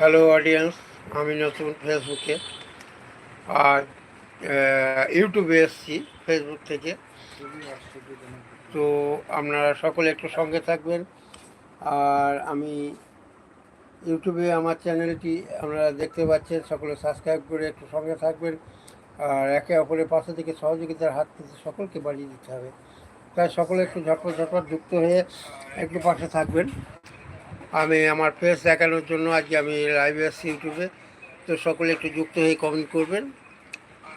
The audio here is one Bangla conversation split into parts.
হ্যালো অডিয়েন্স আমি নতুন ফেসবুকে আর ইউটিউবে এসেছি ফেসবুক থেকে। তো আপনারা সকলে একটু সঙ্গে থাকবেন। আর আমি ইউটিউবে আমার চ্যানেলটি আপনারা দেখতে পাচ্ছেন। সকলে সাবস্ক্রাইব করে একটু সঙ্গে থাকবেন। আর একে অপরের পাশে থেকে সহযোগিতার হাত থেকে সকলকে বাড়িয়ে দিতে হবে। তাই সকলে একটু ঝটপট ঝটপট যুক্ত হয়ে একটু পাশে থাকবেন। আমি আমার ফেস দেখানোর জন্য আজকে আমি লাইভে আসছি ইউটিউবে তো সকলে একটু যুক্ত হয়ে কমেন্ট করবেন।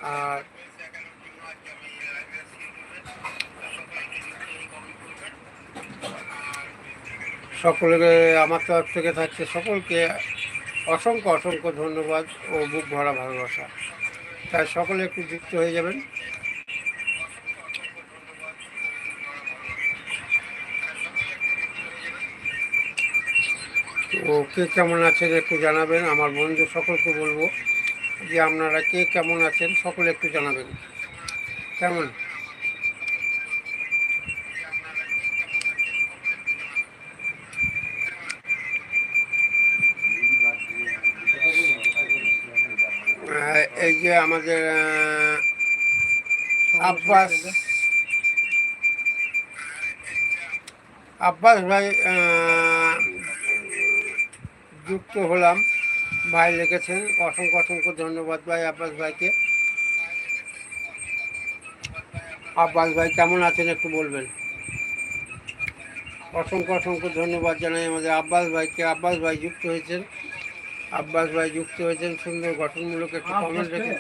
আর সকলকে আমার তরফ থেকে থাকছে সকলকে অসংখ্য অসংখ্য ধন্যবাদ ও বুক ভরা ভালোবাসা। তাই সকলে একটু যুক্ত হয়ে যাবেন। তো কে কেমন আছেন একটু জানাবেন, আমার বন্ধু সকলকে বলব যে আপনারা কে কেমন আছেন সকলে একটু জানাবেন। কেমন? এই যে আমাদের আব্বাস। আব্বাস ভাই যুক্ত হলাম। ভাই লিখেছেন অসংখ্য অসংখ্য ধন্যবাদ ভাই আব্বাস ভাইকে। আব্বাস ভাই কেমন আছেন একটু বলবেন? অসংখ্য অসংখ্য ধন্যবাদ জানাই আমাদের আব্বাস ভাইকে। আব্বাস ভাই যুক্ত হয়েছেন। আব্বাস ভাই যুক্ত হয়েছেন সুন্দর গঠনমূলক একটু কমেন্ট রেখে।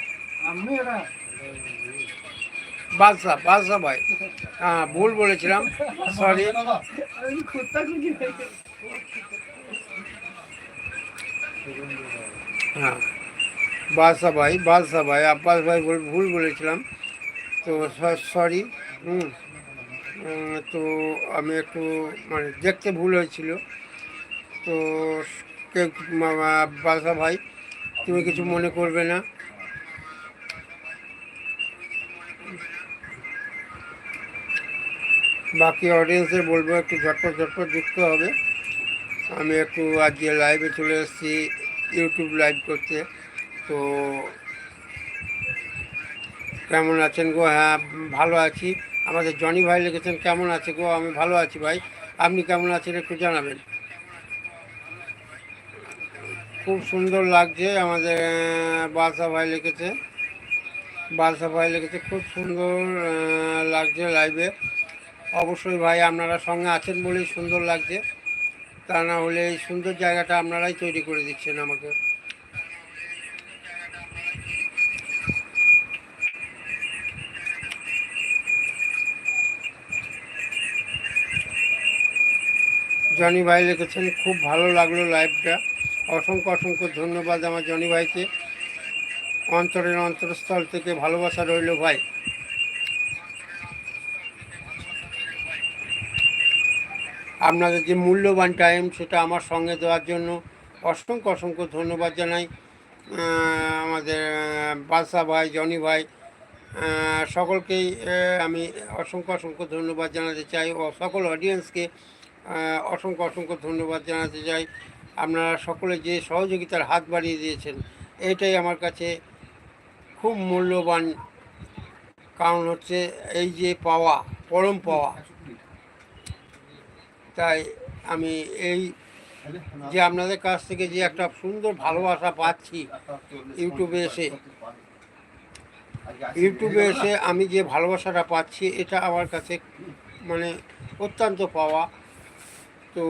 বাদশা বাদশা ভাই। হ্যাঁ ভুল বলেছিলাম সরি হ্যাঁ। বাদশা ভাই বাদশা ভাই, আব্বাস ভাই ভুল বলেছিলাম। তো সরি হুম। তো আমি একটু মানে দেখতে ভুল হয়েছিল। তো বাদশা ভাই, তুমি কিছু মনে করবে না? বাকি অডিয়েন্সের বলব একটু ঝটপট ঝটপট যুক্ত হবে। আমি একটু আজকে লাইভে চলে এসেছি। ইউটিউব লাইভ করতে তো কেমন আছেন গো? হ্যাঁ ভালো আছি। আমাদের জনি ভাই লিখেছেন, কেমন আছে গো? আমি ভালো আছি ভাই। আপনি কেমন আছেন একটু জানাবেন। খুব সুন্দর লাগছে আমাদের বাদশা ভাই লিখেছে। বাদশা ভাই লিখেছে, খুব সুন্দর লাগছে লাইভে অবশ্যই ভাই আপনারা সঙ্গে আছেন বলেই সুন্দর লাগছে। তা না হলে এই সুন্দর জায়গাটা আপনারাই তৈরি করে দিচ্ছেন আমাকে। জনি ভাই লিখেছেন, খুব ভালো লাগল লাইভটা। অসংখ্য অসংখ্য ধন্যবাদ আমার জনি ভাইকে। অন্তরের অন্তরস্থল থেকে ভালোবাসা রইল ভাই। আপনাদের যে মূল্যবান টাইম সেটা আমার সঙ্গে দেওয়ার জন্য অসংখ্য অসংখ্য ধন্যবাদ জানাই। আমাদের বাদশা ভাই, জনি ভাই সকলকেই আমি অসংখ্য অসংখ্য ধন্যবাদ জানাতে চাই ও সকল অডিয়েন্সকে অসংখ্য অসংখ্য ধন্যবাদ জানাতে চাই। আপনারা সকলে যে সহযোগিতার হাত বাড়িয়ে দিয়েছেন, এটাই আমার কাছে খুব মূল্যবান। কারণ হচ্ছে এই যে পাওয়া, পরম পাওয়া তাই আমি এই যে আপনাদের কাছ থেকে যে একটা সুন্দর ভালোবাসা পাচ্ছি ইউটিউবে এসে ইউটিউবে এসে আমি যে ভালোবাসাটা পাচ্ছি, এটা আমার কাছে মানে অত্যন্ত পাওয়া। তো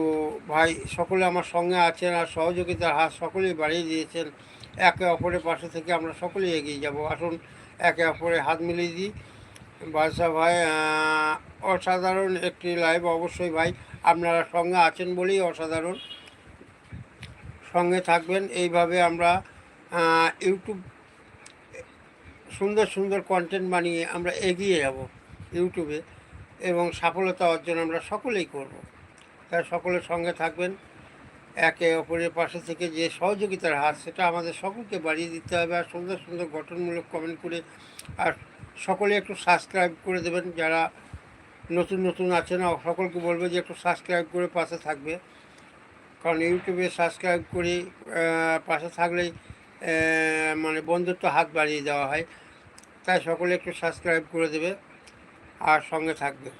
ভাই, সকলে আমার সঙ্গে আছেন আর সহযোগিতার হাত সকলেই বাড়িয়ে দিয়েছেন। একে অপরের পাশে থেকে আমরা সকলেই এগিয়ে যাব। আসুন, একে অপরের হাত মিলিয়ে দিই। বাদশা ভাই অসাধারণ একটি লাইভ অবশ্যই ভাই। আপনারা সঙ্গে আছেন বলেই অসাধারণ। সঙ্গে থাকবেন। এইভাবে আমরা ইউটিউব সুন্দর সুন্দর কন্টেন্ট বানিয়ে আমরা এগিয়ে যাব ইউটিউবে এবং সফলতা অর্জন আমরা সকলেই করব। তাই সকলের সঙ্গে থাকবেন। একে অপরের পাশে থেকে যে সহযোগিতার হাত, সেটা আমাদের সকলকে বাড়িয়ে দিতে হবে। আর সুন্দর সুন্দর গঠনমূলক কমেন্ট করে আর সকলে একটু সাবস্ক্রাইব করে দেবেন, যারা নতুন নতুন আছে না, সকলকে বলবে যে একটু সাবস্ক্রাইব করে পাশে থাকবে। কারণ ইউটিউবে সাবস্ক্রাইব করে পাশে থাকলেই মানে বন্ধুত্ব হাত বাড়িয়ে দেওয়া হয়। তাই সকলে একটু সাবস্ক্রাইব করে দেবে, আর সঙ্গে থাকবে।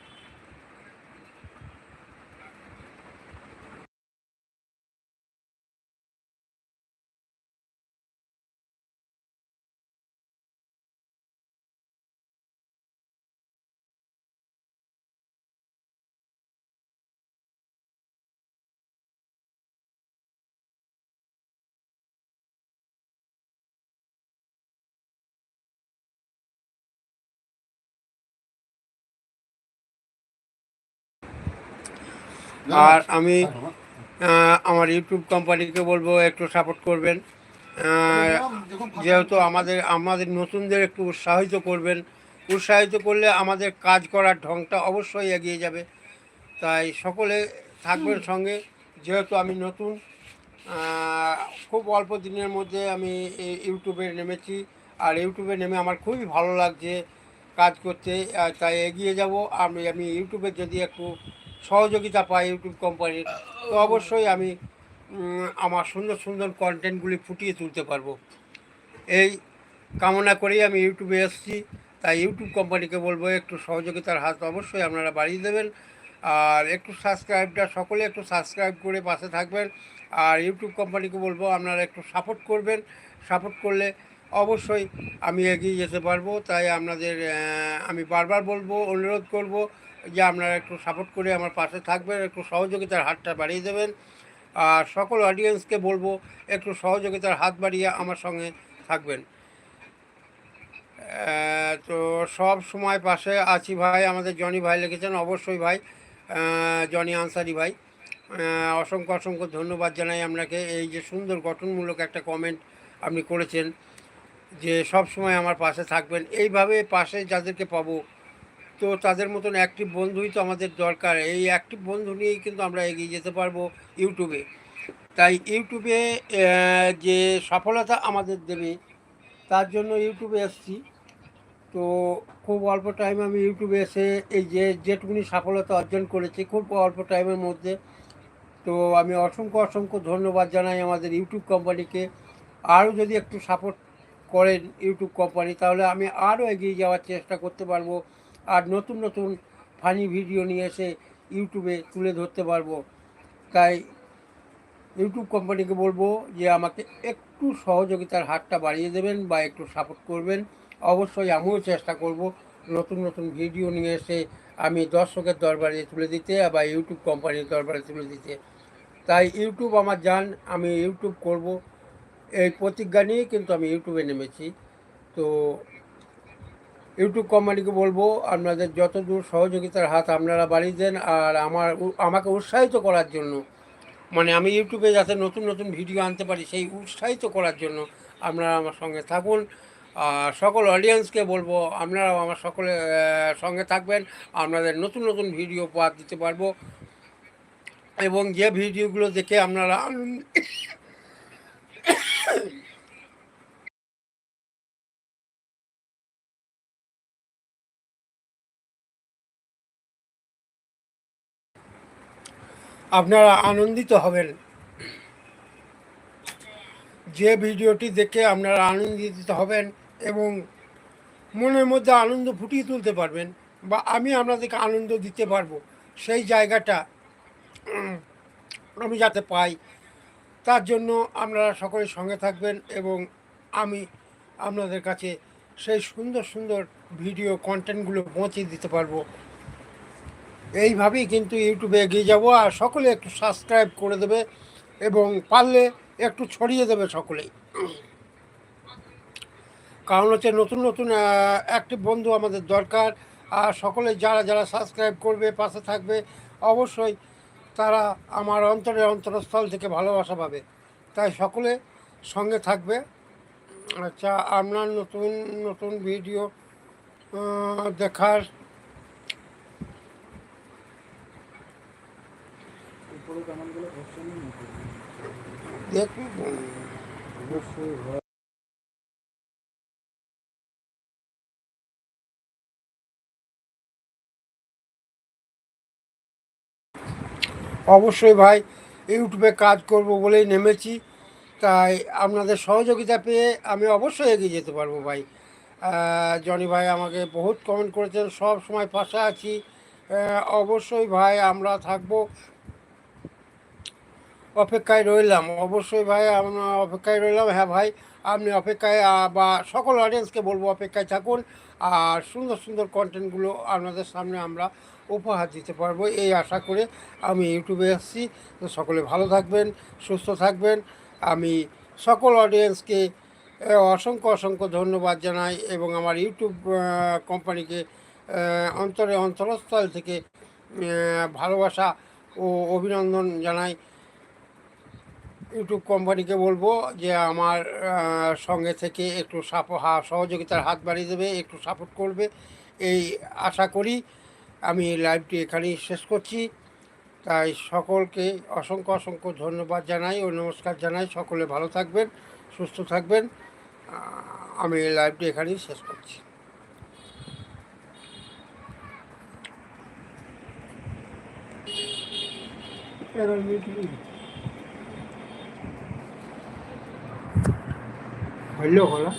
আর আমি আমার ইউটিউব কোম্পানিকে বলব একটু সাপোর্ট করবেন। যেহেতু আমাদের আমাদের নতুনদের একটু উৎসাহিত করবেন উৎসাহিত করলে আমাদের কাজ করার ঢংটা অবশ্যই এগিয়ে যাবে। তাই সকলে থাকবেন সঙ্গে। যেহেতু আমি নতুন খুব অল্প দিনের মধ্যে আমি ইউটিউবে নেমেছি। আর ইউটিউবে নেমে আমার খুবই ভালো লাগছে কাজ করতে। তাই এগিয়ে যাব। আমি আমি ইউটিউবে যদি একটু সহযোগিতা পাই ইউটিউব কোম্পানির তো অবশ্যই আমি আমার সুন্দর সুন্দর কন্টেন্টগুলি ফুটিয়ে তুলতে পারব। এই কামনা করেই আমি ইউটিউবে এসেছি। তাই ইউটিউব কোম্পানিকে বলব, একটু সহযোগিতার হাত অবশ্যই আপনারা বাড়িয়ে দেবেন। আর একটু সাবস্ক্রাইবটা সকলে একটু সাবস্ক্রাইব করে পাশে থাকবেন। আর ইউটিউব কোম্পানিকে বলব, আপনারা একটু সাপোর্ট করবেন। সাপোর্ট করলে অবশ্যই আমি এগিয়ে যেতে পারব, তাই আপনাদের আমি বারবার বলব, অনুরোধ করব যে আপনারা একটু সাপোর্ট করে আমার পাশে থাকবেন, একটু সহযোগিতার হাতটা বাড়িয়ে দেবেন। আর সকল অডিয়েন্সকে বলব, একটু সহযোগিতার হাত বাড়িয়ে আমার সঙ্গে থাকবেন। তো সব সময় পাশে আছি ভাই, আমাদের জনি ভাই লিখেছেন, অবশ্যই ভাই জনি আনসারি ভাই। অসংখ্য অসংখ্য ধন্যবাদ জানাই আপনাকে, এই যে সুন্দর গঠনমূলক একটা কমেন্ট আপনি করেছেন। যে সব সময় আমার পাশে থাকবেন। এইভাবে পাশে যাদেরকে পাবো, তো তাদের মতন অ্যাক্টিভ বন্ধুই তো আমাদের দরকার। এই অ্যাক্টিভ বন্ধু নিয়েই কিন্তু আমরা এগিয়ে যেতে পারব ইউটিউবে। তাই ইউটিউবে যে সফলতা আমাদের দেবে, তার জন্য ইউটিউবে এসেছি। তো খুব অল্প টাইম আমি ইউটিউবে এসে এই যে যেটুকুনি সফলতা অর্জন করেছি, খুব অল্প টাইমের মধ্যে, তো আমি অসংখ্য অসংখ্য ধন্যবাদ জানাই আমাদের ইউটিউব কোম্পানিকে আরও যদি একটু সাপোর্ট করেন ইউটিউব কোম্পানি, তাহলে আমি আরও এগিয়ে যাওয়ার চেষ্টা করতে পারব আর নতুন নতুন ফানি ভিডিও নিয়ে এসে ইউটিউবে তুলে ধরতে পারব। তাই ইউটিউব কোম্পানিকে বলব যে আমাকে একটু সহযোগিতার হাতটা বাড়িয়ে দেবেন বা একটু সাপোর্ট করবেন। অবশ্যই আমিও চেষ্টা করব নতুন নতুন ভিডিও নিয়ে এসে আমি দর্শকের দরবারে তুলে দিতে বা ইউটিউব কোম্পানির দরবারে তুলে দিতে। তাই ইউটিউব আমার জান, আমি ইউটিউব করব। এই প্রতিজ্ঞা নিয়েই কিন্তু আমি ইউটিউবে নেমেছি। তো ইউটিউব কোম্পানিকে বলব, আপনাদের যত দূর সহযোগিতার হাত আপনারা বাড়িয়ে দেন আর আমার আমাকে উৎসাহিত করার জন্য মানে আমি ইউটিউবে যাতে নতুন নতুন ভিডিও আনতে পারি, সেই উৎসাহিত করার জন্য আপনারা আমার সঙ্গে থাকুন। আর সকল অডিয়েন্সকে বলব, আপনারাও আমার সকলে সঙ্গে থাকবেন, আপনাদের নতুন নতুন ভিডিও পাওয়া দিতে পারব। এবং যে ভিডিওগুলো দেখে আপনারা আপনারা আনন্দিত হবেন। যে ভিডিওটি দেখে আপনারা আনন্দিত হবেন এবং মনের মধ্যে আনন্দ ফুটিয়ে তুলতে পারবেন বা আমি আপনাদেরকে আনন্দ দিতে পারব, সেই জায়গাটা আমি যাতে পাই। তার জন্য আপনারা সকলের সঙ্গে থাকবেন এবং আমি আপনাদের কাছে সেই সুন্দর সুন্দর ভিডিও কন্টেন্টগুলো পৌঁছে দিতে পারব। এইভাবেই কিন্তু ইউটিউবে এগিয়ে যাব আর সকলে একটু সাবস্ক্রাইব করে দেবে এবং পারলে একটু ছড়িয়ে দেবে সকলেই। কারণ হচ্ছে নতুন নতুন একটি বন্ধু আমাদের দরকার। আর সকলে যারা যারা সাবস্ক্রাইব করবে, পাশে থাকবে, অবশ্যই তারা আমার অন্তরের অন্তরস্থল থেকে ভালোবাসা পাবে। তাই সকলে সঙ্গে থাকবে। আচ্ছা আপনার নতুন নতুন ভিডিও দেখার। দেখুন। অবশ্যই ভাই। ইউটিউবে কাজ করব বলেই নেমেছি। তাই আপনাদের সহযোগিতা পেয়ে আমি অবশ্যই এগিয়ে যেতে পারব ভাই। জনি ভাই আমাকে বহুত কমেন্ট করেছেন, সব সময় পাশে আছি। অবশ্যই ভাই আমরা থাকব। অপেক্ষায় রইলাম। অবশ্যই ভাই আমরা অপেক্ষায় রইলাম। হ্যাঁ ভাই, আপনি অপেক্ষায় বা সকল অডিয়েন্সকে বলব অপেক্ষায় থাকুন। আর সুন্দর সুন্দর কন্টেন্টগুলো আপনাদের সামনে আমরা উপহার দিতে পারব। এই আশা করে আমি ইউটিউবে এসেছি তো সকলে ভালো থাকবেন, সুস্থ থাকবেন। আমি সকল অডিয়েন্সকে অসংখ্য অসংখ্য ধন্যবাদ জানাই এবং আমার ইউটিউব কোম্পানিকে অন্তরে অন্তরস্থল থেকে ভালোবাসা ও অভিনন্দন জানাই। ইউটিউব কোম্পানিকে বলব যে আমার সঙ্গে থেকে একটু সাপ সহযোগিতার হাত বাড়িয়ে দেবে, একটু সাপোর্ট করবে। এই আশা করি আমি এই লাইভটি এখানেই শেষ করছি। তাই সকলকে অসংখ্য অসংখ্য ধন্যবাদ জানাই ও নমস্কার জানাই। সকলে ভালো থাকবেন সুস্থ থাকবেন। আমি এই লাইভটি এখানেই শেষ করছি। হইল হলো